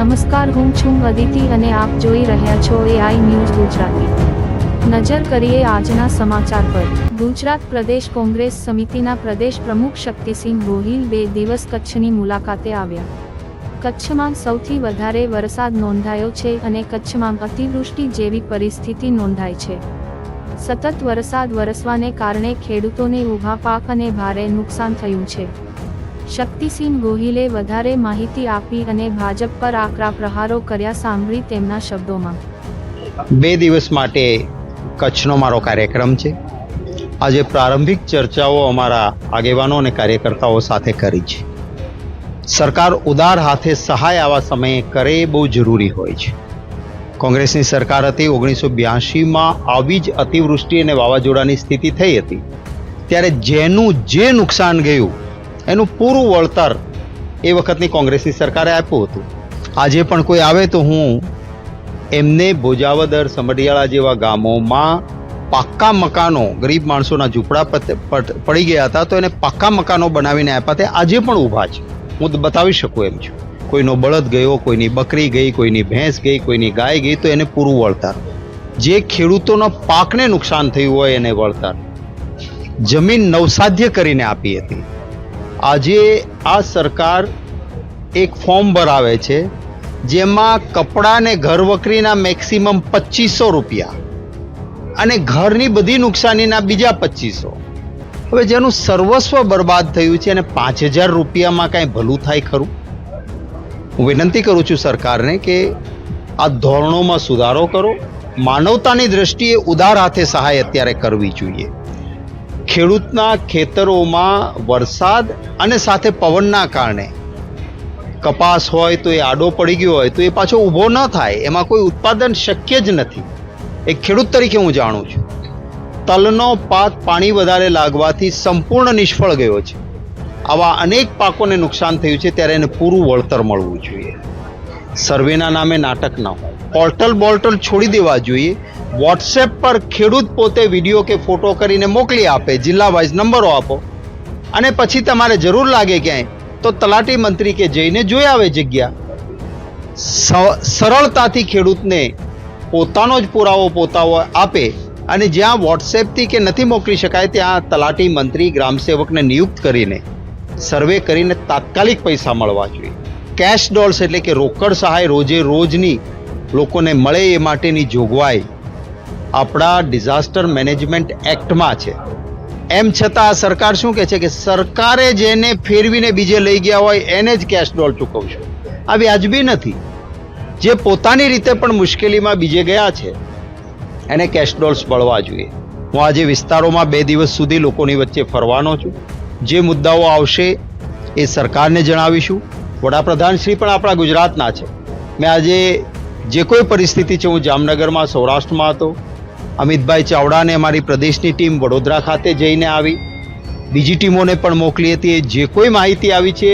નમસ્કાર, હું છું અદિતિ અને આપ જોઈ રહ્યા છો એઆઈ ન્યૂઝ ગુજરાતી. નજર કરીએ આજના સમાચાર પર. ગુજરાત પ્રદેશ કોંગ્રેસ સમિતિના પ્રદેશ પ્રમુખ શક્તિસિંહ ગોહિલ બે દિવસ કચ્છની મુલાકાતે આવ્યા. કચ્છમાં સૌથી વધારે વરસાદ નોંધાયો છે અને કચ્છમાં અતિવૃષ્ટિ જેવી પરિસ્થિતિ નોંધાઈ છે. સતત વરસાદ વરસવાને કારણે ખેડૂતોને ઊભા પાક અને ભારે નુકસાન થયું છે. શક્તિસિંહ ગોહિલે વધારે માહિતી આપી અને ભાજપ પર આકરા પ્રહારો કર્યા સાંભળી તેમના શબ્દોમાં. બે દિવસ માટે કચ્છનો મારો કાર્યક્રમ છે. આજે પ્રારંભિક ચર્ચાઓ અમારા આગેવાનો અને કાર્યકર્તાઓ સાથે કરી છે. સરકાર ઉદાર હાથે સહાય આવા સમયે કરે એ બહુ જરૂરી હોય છે. કોંગ્રેસની સરકાર હતી, ઓગણીસો બ્યાસીમાં આવી જ અતિવૃષ્ટિ અને વાવાઝોડાની સ્થિતિ થઈ હતી. ત્યારે જેનું જે નુકસાન ગયું એનું પૂરું વળતર એ વખતની કોંગ્રેસની સરકારે આપ્યું હતું. આજે પણ કોઈ આવે તો હું એમને ભોજાવદર, સમઢિયાળા જેવા ગામોમાં પાક્કા મકાનો, ગરીબ માણસોના ઝૂંપડા પડી ગયા હતા તો એને પાક્કા મકાનો બનાવીને આપ્યા તે આજે પણ ઊભા છે. હું બતાવી શકું એમ છું. કોઈનો બળદ ગયો, કોઈની બકરી ગઈ, કોઈની ભેંસ ગઈ, કોઈની ગાય ગઈ તો એને પૂરું વળતર. જે ખેડૂતોના પાકને નુકસાન થયું હોય એને વળતર. જમીન નવસાધ્ય કરીને આપી હતી. આજે આ સરકાર એક ફોર્મ ભરાવે છે, જેમાં કપડાં ને ઘર વકરીના મેક્સિમમ પચીસો રૂપિયા અને ઘરની બધી નુકસાનીના બીજા પચીસો. હવે જેનું સર્વસ્વ બરબાદ થયું છે અને પાંચ હજાર રૂપિયામાં કાંઈ ભલું થાય ખરું? હું વિનંતી કરું છું સરકારને કે આ ધોરણોમાં સુધારો કરો. માનવતાની દ્રષ્ટિએ ઉદાર હાથે સહાય અત્યારે કરવી જોઈએ. ખેડૂતના ખેતરોમાં વરસાદ અને સાથે પવનના કારણે. કપાસ હોય તો એ આડો પડી ગયો હોય તો એ પાછો ઊભો ન થાય, એમાં કોઈ ઉત્પાદન શક્ય જ નથી. એક ખેડૂત તરીકે હું જાણું છું. તલનો પાક પાણી વધારે લાગવાથી સંપૂર્ણ નિષ્ફળ ગયો છે. આવા અનેક પાકોને નુકસાન થયું છે, ત્યારે એને પૂરું વળતર મળવું જોઈએ. સર્વેના નામે નાટક ન હોય. પોર્ટલ બોર્ટલ છોડી દેવા જોઈએ. વોટ્સએપ પર ખેડૂત પોતે વીડિયો કે ફોટો કરીને મોકલી આપે, જિલ્લા વાઇઝ નંબરો આપો. અને પછી તમારે જરૂર લાગે ક્યાંય, તો તલાટી મંત્રી કે જઈને જોઈ આવે જગ્યા. સરળતાથી ખેડૂતને પોતાનો જ પુરાવો પોતાવો આપે અને જ્યાં વોટ્સએપથી કે નથી મોકલી શકાય, ત્યાં તલાટી મંત્રી ગ્રામસેવકને નિયુક્ત કરીને સર્વે કરીને તાત્કાલિક પૈસા મળવા જોઈએ. કેશ ડોલ્સ એટલે કે રોકડ સહાય રોજે રોજની લોકોને મળે એ માટેની જોગવાઈ આપણા ડિઝાસ્ટર મેનેજમેન્ટ એક્ટમાં છે. એમ છતાં આ સરકાર શું કહે છે કે સરકારે જેને ફેરવીને બીજે લઈ ગયા હોય એને જ કેશ ડોલ ચૂકવશું. આ વ્યાજબી નથી. જે પોતાની રીતે પણ મુશ્કેલીમાં બીજે ગયા છે, એને કેશ ડોલ્સ મળવા જોઈએ. હું આજે વિસ્તારોમાં બે દિવસ સુધી લોકોની વચ્ચે ફરવાનો છું. જે મુદ્દાઓ આવશે એ સરકારને જણાવીશું. વડાપ્રધાન શ્રી પણ આપણા ગુજરાતના છે. મેં આજે જે કોઈ પરિસ્થિતિ છે, હું જામનગરમાં, સૌરાષ્ટ્રમાં હતો. અમિતભાઈ ચાવડાને અમારી પ્રદેશની ટીમ વડોદરા ખાતે જઈને આવી. બીજી ટીમોને પણ મોકલી હતી. જે કોઈ માહિતી આવી છે